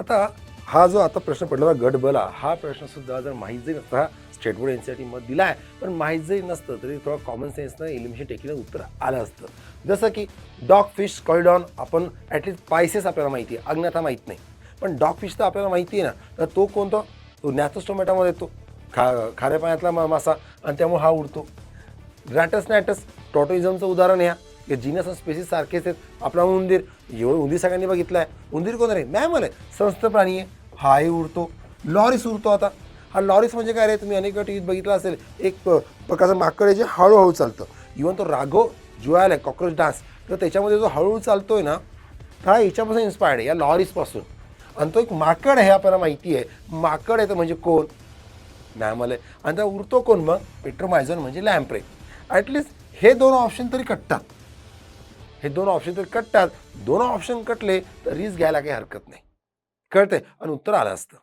आता हा जो आता प्रश्न पडलेला गटबला हा प्रश्न सुद्धा जर माहीत जरी नसता स्टेट बोर्ड यांच्यासाठी सी दिला आहे पण माहीत जरी नसतं तरी थोडं कॉमन सेन्सनं एलिमिनेशन टेक्निकनं उत्तर आलं असतं. जसं की डॉग फिश कॉरिडॉन आपण ॲटलिस्ट पायसेस आपल्याला माहिती आहे अज्ञाता माहीत नाही. पण डॉग फिश तर आपल्याला माहिती आहे ना तर तो कोणता? तो नॅथोस टोमॅटोमध्ये येतो. खा खाऱ्या पाण्यातला मा- मासा आणि त्यामुळे हा उडतो. रॅटस नॅटस टॉटोइझमचं उदाहरण या. हे जिनस आणि स्पेसिस सारखेच आहेत. आपला उंदीर एवढं उंदीर सगळ्यांनी बघितलं आहे उंदीर कोण रे? मॅमल आहे संस्थ प्राणी आहे. हाही उडतो. लॉरीस उडतो आता. हा लॉरीस म्हणजे काय रे? तुम्ही अनेक टी व्हीत बघितला असेल एक प्रकारचं माकड आहे जे हळूहळू चालतं. इवन तो राघव जुळायला आहे कॉक्रोच डान्स तर त्याच्यामध्ये जो हळूहळू चालतो आहे ना हा याच्यापासून इन्स्पायर्ड आहे या लॉरीसपासून. आणि तो एक माकड आहे आपल्याला माहिती आहे. माकड आहे तर म्हणजे कोण? मॅमल आहे आणि त्या उरतो कोण मग? पेट्रोमायझन म्हणजे लॅम्प्रे ॲटलिस्ट हे दोन ऑप्शन तरी कटतात. हे दोन ऑप्शन तर कटतात. दोन ऑप्शन कटले तर रिस्क घ्यायला काही हरकत नाही. कळते आणि उत्तर आलं असतं.